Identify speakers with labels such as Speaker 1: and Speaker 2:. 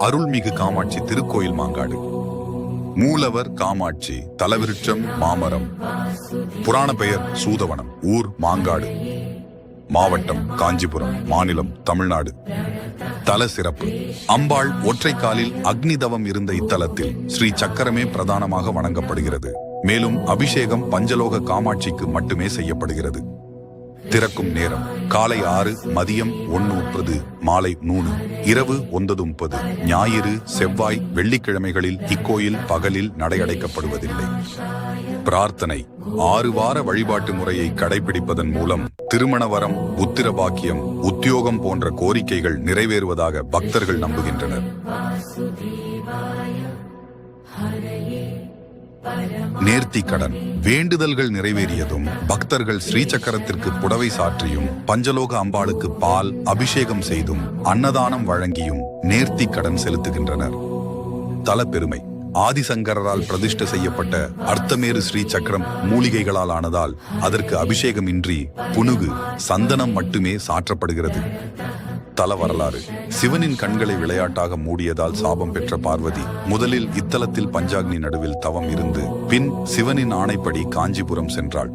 Speaker 1: அருள்மிகு காமாட்சி திருக்கோயில் மாங்காடு. மூலவர் காமாட்சி தலவிருட்சம் மாமரம். புராண பெயர் சூதவனம் ஊர் மாங்காடு. மாவட்டம் காஞ்சிபுரம் மாநிலம் தமிழ்நாடு. தல சிறப்பு. அம்பாள் ஒற்றை காலில் அக்னி தவம் இருந்த இத்தலத்தில் ஸ்ரீ சக்கரமே பிரதானமாக வணங்கப்படுகிறது. மேலும் அபிஷேகம் பஞ்சலோக காமாட்சிக்கு மட்டுமே செய்யப்படுகிறது. திறக்கும் நேரம். காலை ஆறு மதியம் ஒன்று முப்பது மாலை மூணு இரவு ஒன்பது முப்பது. ஞாயிறு செவ்வாய் வெள்ளிக்கிழமைகளில் இக்கோயில் பகலில் நடையடைக்கப்படுவதில்லை. பிரார்த்தனை. ஆறு வார வழிபாட்டு முறையை கடைபிடிப்பதன் மூலம் திருமண வரம் புத்திர உத்தியோகம் போன்ற கோரிக்கைகள் நிறைவேறுவதாக பக்தர்கள் நம்புகின்றனர். நேர்த்தி கடன். வேண்டுதல்கள் நிறைவேறியதும் பக்தர்கள் ஸ்ரீசக்கரத்திற்கு புடவை சாற்றியும் பஞ்சலோக அம்பாளுக்கு பால் அபிஷேகம் செய்தும் அன்னதானம் வழங்கியும் நேர்த்தி கடன் செலுத்துகின்றனர். தல பெருமை ஆதிசங்கரால் பிரதிஷ்ட செய்யப்பட்ட அர்த்தமேறு ஸ்ரீ சக்கரம் மூலிகைகளால் ஆனதால் அதற்கு அபிஷேகம் இன்றி புனுகு சந்தனம் மட்டுமே சாற்றப்படுகிறது. தல வரலாறு. சிவனின் கண்களை விளையாட்டாக மூடியதால் சாபம் பெற்ற பார்வதி முதலில் இத்தலத்தில் பஞ்சாக்னி நடுவில் தவம் இருந்து பின் சிவனின் ஆணைப்படி காஞ்சிபுரம் சென்றாள்.